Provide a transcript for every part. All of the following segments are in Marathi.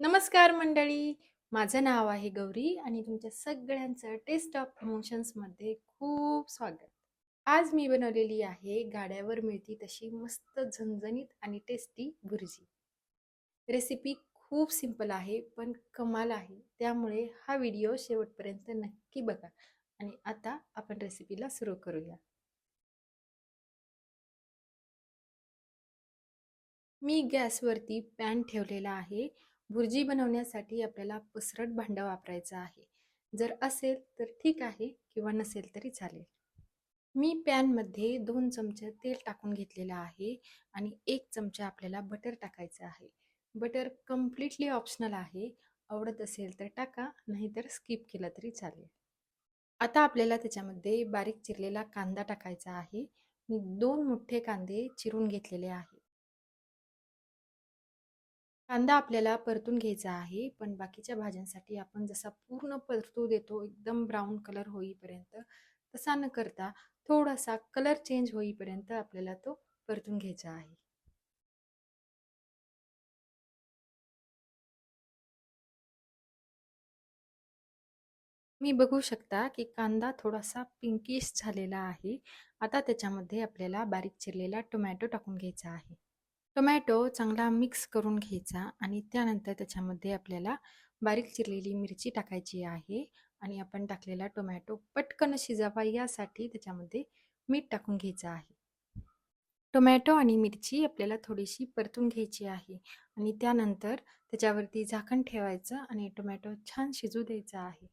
नमस्कार मंडळी. माझं नाव आहे गौरी आणि तुमच्या सगळ्यांचं टेस्ट ऑफ प्रमोशन्समध्ये खूप स्वागत. आज मी बनवलेली आहे गाड्यावर मिळती तशी मस्त झणझणीत आणि टेस्टी भुर्जी. रेसिपी खूप सिंपल आहे पण कमाल आहे. त्यामुळे हा व्हिडिओ शेवटपर्यंत नक्की बघा आणि आता आपण रेसिपीला सुरू करूया. मी गॅसवरती पॅन ठेवलेला आहे. भुर्जी बनवण्यासाठी आपल्याला पसरट भांडं वापरायचं आहे. जर असेल तर ठीक आहे किंवा नसेल तरी चालेल. मी पॅनमध्ये दोन चमचे तेल टाकून घेतलेलं आहे आणि एक चमचा आपल्याला बटर टाकायचं आहे. बटर कम्प्लिटली ऑप्शनल आहे. आवडत असेल तर टाका नाहीतर स्किप केलं तरी चालेल. आता आपल्याला त्याच्यामध्ये बारीक चिरलेला कांदा टाकायचा आहे. मी दोन मोठे कांदे चिरून घेतलेले आहे. कांदा आपल्याला परतून घ्यायचा आहे पण बाकीच्या भाज्यांसाठी आपण जसा पूर्ण परतू देतो एकदम ब्राऊन कलर होईपर्यंत तसा न करता थोडासा कलर चेंज होईपर्यंत आपल्याला तो परतून घ्यायचा आहे. मी बघू शकता की कांदा थोडासा पिंकिश झालेला आहे. आता त्याच्यामध्ये आपल्याला बारीक चिरलेला टोमॅटो टाकून घ्यायचा आहे. टोमॅटो चांगला मिक्स करून घ्यायचा आणि त्यानंतर त्याच्यामध्ये आपल्याला बारीक चिरलेली मिरची टाकायची आहे आणि आपण टाकलेला टोमॅटो पटकन शिजावा यासाठी त्याच्यामध्ये मीठ टाकून घ्यायचं आहे. टोमॅटो आणि मिरची आपल्याला थोडीशी परतून घ्यायची आहे आणि त्यानंतर त्याच्यावरती झाकण ठेवायचं आणि टोमॅटो छान शिजू द्यायचा आहे.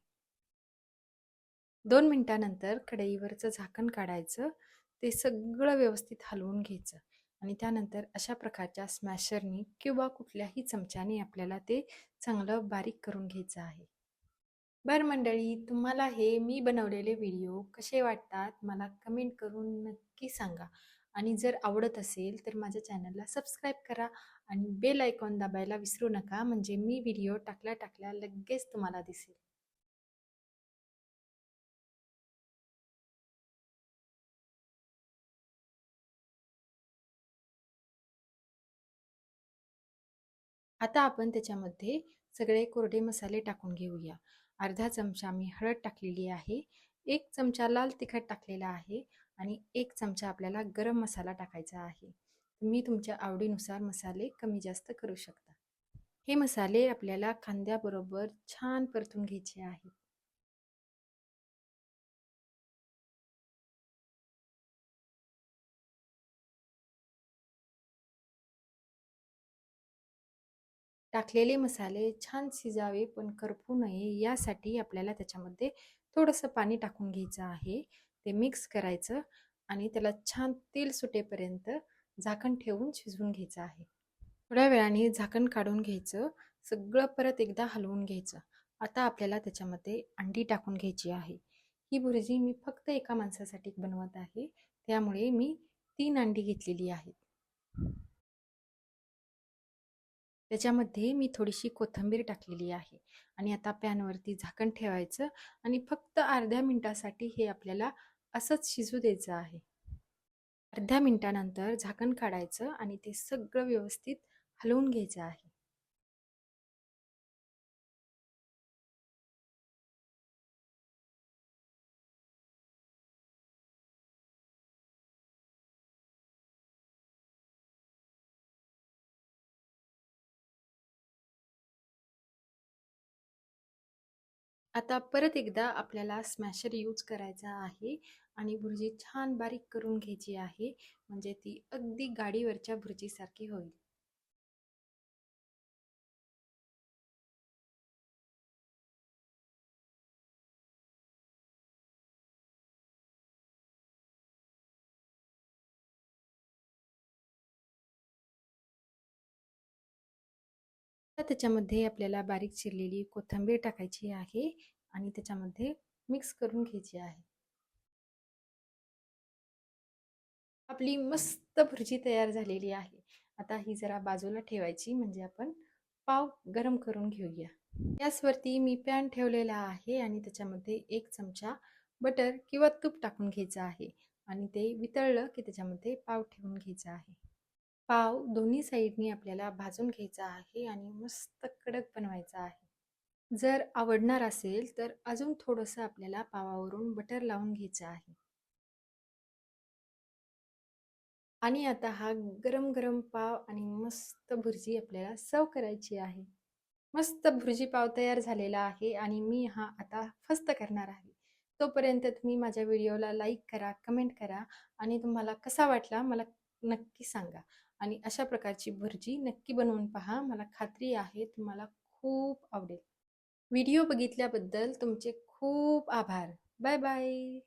दोन मिनटानंतर कढईवरचं झाकण काढायचं. ते सगळं व्यवस्थित हलवून घ्यायचं. आणि त्यानंतर अशा प्रकारच्या स्मॅशरनी किंवा कुठल्याही चमच्याने आपल्याला ते चांगलं बारीक करून घ्यायचं आहे. बर मंडळी तुम्हाला हे मी बनवलेले व्हिडिओ कसे वाटतात मला कमेंट करून नक्की सांगा. आणि जर आवडत असेल तर माझ्या चॅनलला सबस्क्राईब करा आणि बेल आयकॉन दाबायला विसरू नका म्हणजे मी व्हिडिओ टाकल्या टाकल्या लगेच तुम्हाला दिसेल. आता आपण त्याच्यामध्ये सगळे कोरडे मसाले टाकून घेऊया. अर्धा चमचा मी हळद टाकलेली आहे एक चमचा लाल तिखट टाकलेला आहे आणि एक चमचा आपल्याला गरम मसाला टाकायचा आहे. तुम्ही तुमच्या आवडीनुसार मसाले कमी जास्त करू शकता. हे मसाले आपल्याला कांद्याबरोबर छान परतून घ्यायचे आहेत टाकलेले मसाले छान शिजावे पण करपू नये यासाठी आपल्याला त्याच्यामध्ये थोडंसं पाणी टाकून घ्यायचं आहे. ते मिक्स करायचं आणि त्याला छान तेल सुटेपर्यंत झाकण ठेवून शिजवून घ्यायचं आहे. थोड्या वेळाने झाकण काढून घ्यायचं सगळं परत एकदा हलवून घ्यायचं. आता आपल्याला त्याच्यामध्ये अंडी टाकून घ्यायची आहे. ही भुर्जी मी फक्त एका माणसासाठी बनवत आहे त्यामुळे मी तीन अंडी घेतलेली आहेत. त्याच्यामध्ये मी थोडीशी कोथिंबीर टाकलेली आहे आणि आता पॅनवरती झाकण ठेवायचं आणि फक्त अर्ध्या मिनटासाठी हे आपल्याला असंच शिजू द्यायचं आहे. अर्ध्या मिनटानंतर झाकण काढायचं आणि ते सगळं व्यवस्थित हलवून घ्यायचं आहे. आता परत एकदा आपल्याला स्मॅशर यूज करायचा आहे आणि भुर्जी छान बारीक करून घ्यायची आहे. म्हणजे ती अगदी गाडीवरच्या भुर्जीसारखी होईल. त्याच्यामध्ये आपल्याला बारीक चिरलेली कोथिंबीर टाकायची आहे आणि त्याच्यामध्ये मिक्स करून घ्यायची आहे. आपली मस्त भुर्जी तयार झालेली आहे. आता ही जरा बाजूला ठेवायची म्हणजे आपण पाव गरम करून घेऊया. गॅसवरती मी पॅन ठेवलेला आहे आणि त्याच्यामध्ये एक चमचा बटर किंवा तूप टाकून घ्यायचं आहे आणि ते वितळलं की त्याच्यामध्ये पाव ठेवून घ्यायचं आहे. पाव दोन्ही साईडनी आपल्याला भाजून घ्यायचा आहे आणि मस्त कडक बनवायचा आहे. जर आवडणार असेल तर अजून थोडंसं आपल्याला पावावरून बटर लावून घ्यायचं आहे. आणि आता हा गरम गरम पाव आणि मस्त भुर्जी आपल्याला सर्व करायची आहे. मस्त भुर्जी पाव तयार झालेला आहे आणि मी हा आता फस्त करणार आहे. तोपर्यंत तुम्ही माझ्या व्हिडिओला लाईक करा कमेंट करा आणि तुम्हाला कसा वाटला मला नक्की सांगा. आणि अशा प्रकारची भुर्जी नक्की बनवून पहा. मला खात्री आहे तुम्हाला खूप आवडेल. व्हिडिओ बघितल्याबद्दल तुमचे खूप आभार. Bye bye.